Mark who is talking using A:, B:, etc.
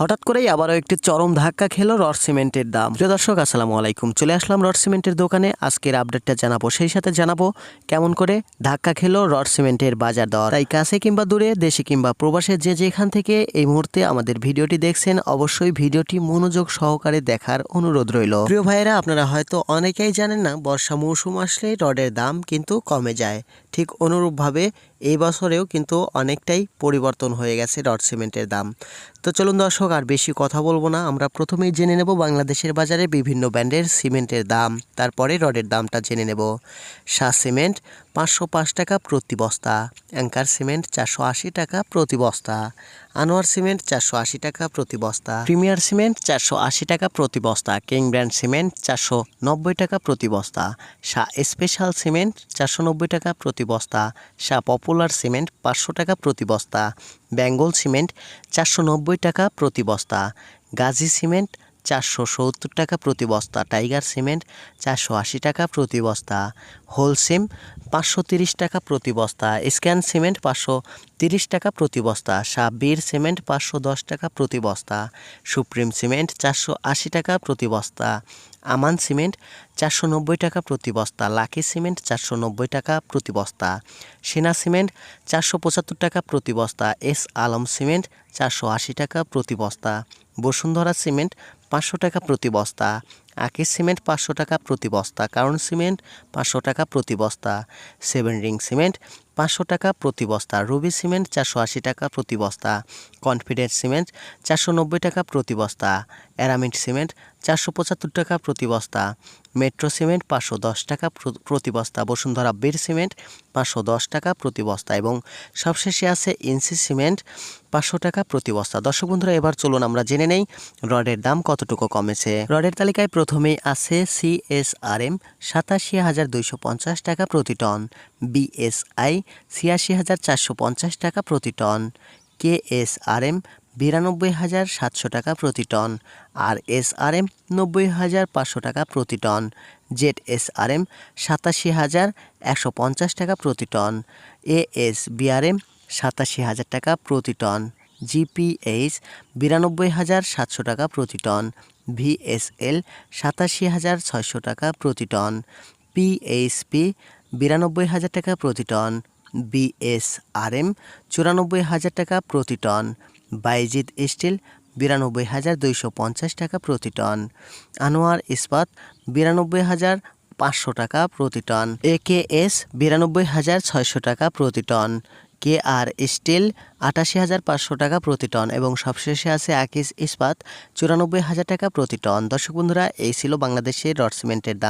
A: হঠাৎ করেই আবারও একটি চরম ধাক্কা খেলো রড সিমেন্টের দাম। প্রিয় দর্শক, আসসালামু আলাইকুম। চলে আসলাম রড সিমেন্টের দোকানে। আজকের আপডেটটা জানাব, সেই সাথে জানাব কেমন করে ধাক্কা খেলো রড সিমেন্টের বাজার দর। তাই কাছে কিংবা দূরে, দেশে কিংবা প্রবাসে যে যেখান থেকে এই মুহূর্তে আমাদের ভিডিওটি দেখছেন, অবশ্যই ভিডিওটি মনোযোগ সহকারে দেখার অনুরোধ রইল। প্রিয় ভাইয়েরা, আপনারা হয়তো অনেকেই জানেন না, বর্ষা মৌসুম আসলে রডের দাম কিন্তু কমে যায়। ঠিক অনুরূপভাবে এই বছরেও কিন্তু অনেকটাই পরিবর্তন হয়ে গেছে রড সিমেন্টের দাম। তো চলুন দর্শক আর বেশি কথা বলব না। আমরা প্রথমেই জেনে নেব বাংলাদেশের বাজারে বিভিন্ন ব্র্যান্ডের সিমেন্টের দাম। তারপরে রডের দামটা জেনে নেব। শাহ সিমেন্ট পাঁচশো পাঁচ টাকা প্রতি বস্তা, অ্যাঙ্কার সিমেন্ট চারশো আশি টাকা প্রতি বস্তা, আনোয়ার সিমেন্ট চারশো আশি টাকা প্রতি বস্তা, প্রিমিয়ার সিমেন্ট চারশো আশি টাকা প্রতি বস্তা, কিং ব্র্যান্ড সিমেন্ট চারশো নব্বই টাকা প্রতি বস্তা, শাহ স্পেশাল সিমেন্ট চারশো নব্বই টাকা প্রতি বস্তা, শাহ পপুলার সিমেন্ট পাঁচশো টাকা প্রতি বস্তা, বেঙ্গল সিমেন্ট চারশো নব্বই টাকা প্রতি বস্তা, গাজী সিমেন্ট চারশো সত্তর টাকা প্রতি বস্তা টাইগার সিমেন্ট চারশো আশি টাকা প্রতি বস্তা হোলসিম পাঁচশো তিরিশ টাকা প্রতি বস্তা স্ক্যান সিমেন্ট পাঁচশো তিরিশ টাকা প্রতি বস্তা সাব্বির সিমেন্ট পাঁচশো দশ টাকা প্রতি বস্তা সুপ্রিম সিমেন্ট চারশো আশি টাকা প্রতি বস্তা আমান সিমেন্ট চারশো নব্বই টাকা প্রতি বস্তা লাকি সিমেন্ট চারশো নব্বই টাকা প্রতি বস্তা সেনা সিমেন্ট চারশো পঁচাত্তর টাকা প্রতি বস্তা এস আলম সিমেন্ট চারশো আশি টাকা প্রতি বস্তা বসুন্ধরা সিমেন্ট পাঁচশো টাকা প্রতি বস্তা। আকিস সিমেন্ট পাঁচশো টাকা প্রতি বস্তা, কারণ সিমেন্ট পাঁচশো টাকা প্রতি বস্তা। সেভেন রিং সিমেন্ট পাঁচশো টাকা প্রতি বস্তা। রুবি সিমেন্ট চারশো আশি টাকা প্রতি বস্তা। কনফিডেন্ট সিমেন্ট চারশো নব্বই টাকা প্রতি বস্তা। অ্যারামিড সিমেন্ট চারশো পঁচাত্তর টাকা প্রতি বস্তা। মেট্রো সিমেন্ট পাঁচশো দশ টাকা প্রতি বস্তা। বসুন্ধরা বীর সিমেন্ট পাঁচশো দশ টাকা প্রতি বস্তা এবং সবশেষে আছে ইনসি সিমেন্ট পাঁচশো টাকা প্রতি বস্তা। দর্শক বন্ধুরা, এবার চলুন আমরা জেনে নেই রডের দাম কতটুকু কমেছে। রডের তালিকায় প্রথমেই আছে সিএসআরএম সাতাশি হাজার দুইশো পঞ্চাশ টাকা প্রতি টন বিএসআই ছিয়াশি হাজার চারশো পঞ্চাশ টাকা প্রতি টন কেএসআরএম বিরানব্বই হাজার সাতশো টাকা প্রতি টন আর এসআরএম নব্বই হাজার পাঁচশো টাকা প্রতি টন জেড এসআরএম সাতাশি হাজার একশো পঞ্চাশ টাকা প্রতি টন এএস বিআরএম সাতাশি হাজার টাকা প্রতি টন জিপিএইচ বিরানব্বই হাজার সাতশো টাকা প্রতি টন ভিএসএল সাতাশি হাজার ছয়শো টাকা প্রতি টন পিএইচপি বিরানব্বই হাজার টাকা প্রতি টন বিএসআরএম চুরানব্বই হাজার টাকা প্রতি টন বাইজিদ স্টিল বিরানব্বই হাজার দুইশো পঞ্চাশ টাকা প্রতি টন আনোয়ার ইস্পাত বিরানব্বই হাজার পাঁচশো টাকা প্রতি টন। এ কে এস বিরানব্বই হাজার ছয়শো টাকা প্রতি টন। কে আর স্টিল আটাশি হাজার পাঁচশো টাকা প্রতি টন এবং সবশেষে আছে আকিস ইস্পাত চুরানব্বই হাজার টাকা প্রতি টন। দর্শক বন্ধুরা, এই ছিল বাংলাদেশের রড সিমেন্টের দাম।